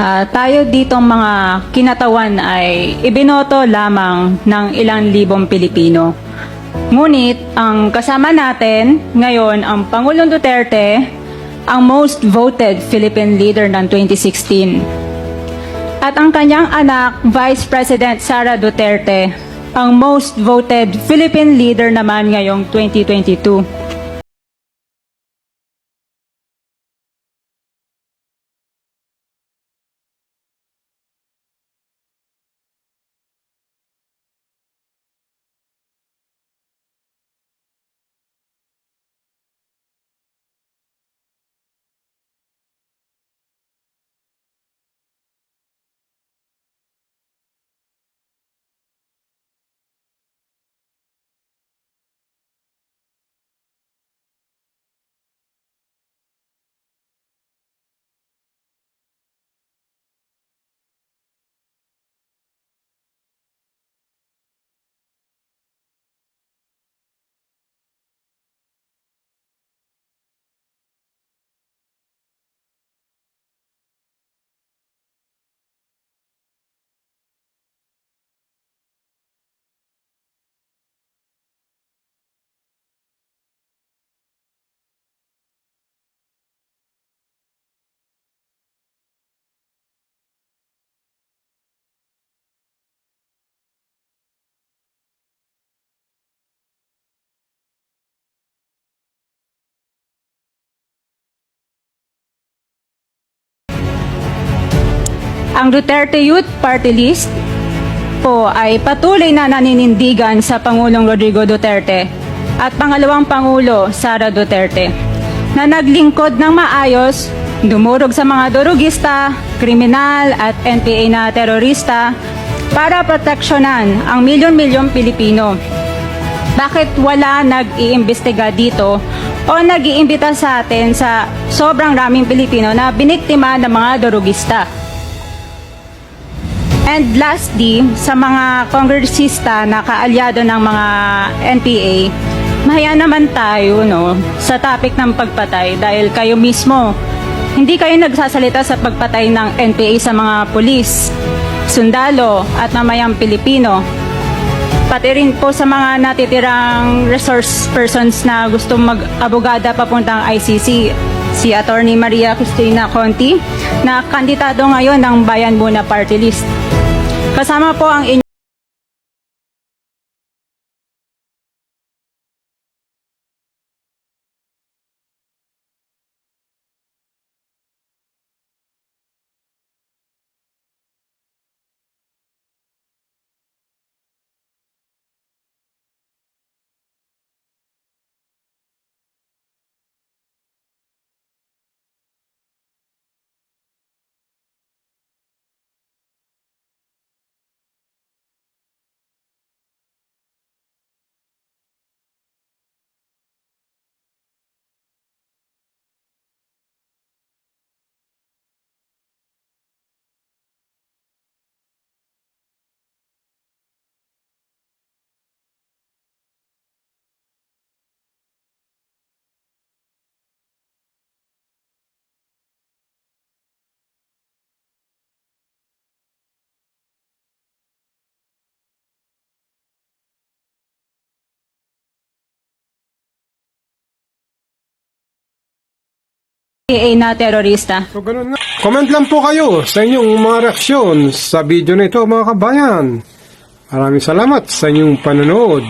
Ah, tayo ditong mga kinatawan ay ibinoto lamang ng ilang libong Pilipino. Ngunit ang kasama natin ngayon ang Pangulong Duterte, ang most voted Philippine leader ng 2016. At ang kanyang anak, Vice President Sara Duterte, ang most voted Philippine leader naman ngayong 2022. Ang Duterte Youth Party List po ay patuloy na naninindigan sa Pangulong Rodrigo Duterte at pangalawang Pangulo Sara Duterte na naglingkod ng maayos, dumurog sa mga durugista, kriminal at NPA na terorista para proteksyonan ang milyon-milyong Pilipino. Bakit wala nag-iimbestiga dito o nag-iimbita sa atin sa sobrang raming Pilipino na biniktima ng mga durugista? And lastly, sa mga kongresista na kaalyado ng mga NPA, mahaya naman tayo no, sa topic ng pagpatay dahil kayo mismo, hindi kayo nagsasalita sa pagpatay ng NPA sa mga pulis, sundalo at mamayang Pilipino. Pati rin po sa mga natitirang resource persons na gusto mag-abogada papuntang ICC, si Attorney Maria Cristina Conti, na kandidato ngayon ng Bayan Muna Party List. Kasama po ang NPA na terorista. So, ganun na. Comment lang po kayo sa inyong mga reaksyon sa video na ito mga kabayan. Maraming salamat sa inyong panonood.